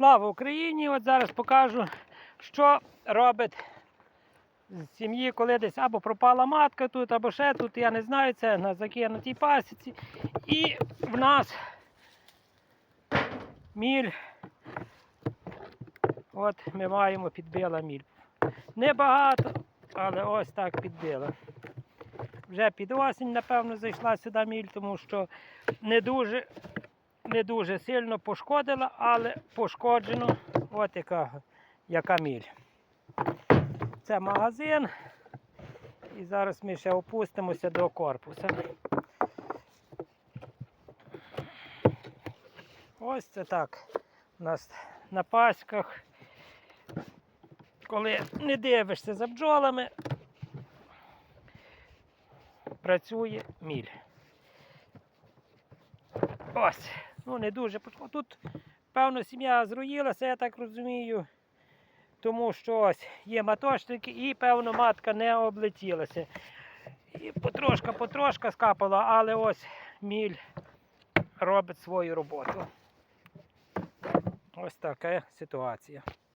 Слава Україні! От зараз покажу, що робить з сім'ї, коли десь або пропала матка тут, або ще тут, я не знаю, це на закинутій пасіці. І в нас міль. От ми маємо підбила міль. Небагато, але ось так підбила. Вже під осінь, напевно, зайшла сюди міль, тому що не дуже, не дуже сильно пошкодила, але пошкоджено от яка, яка міль. Це магазин. І зараз ми ще опустимося до корпуса. Ось це так. У нас на паськах. Коли не дивишся за бджолами, працює міль. Ось. Ну не дуже Тут, певно, сім'я зруїлася, я так розумію. Тому що ось є маточники і, певно, матка не облетілася. І потрошка, потрошка скапала, але ось міль робить свою роботу. Ось така ситуація.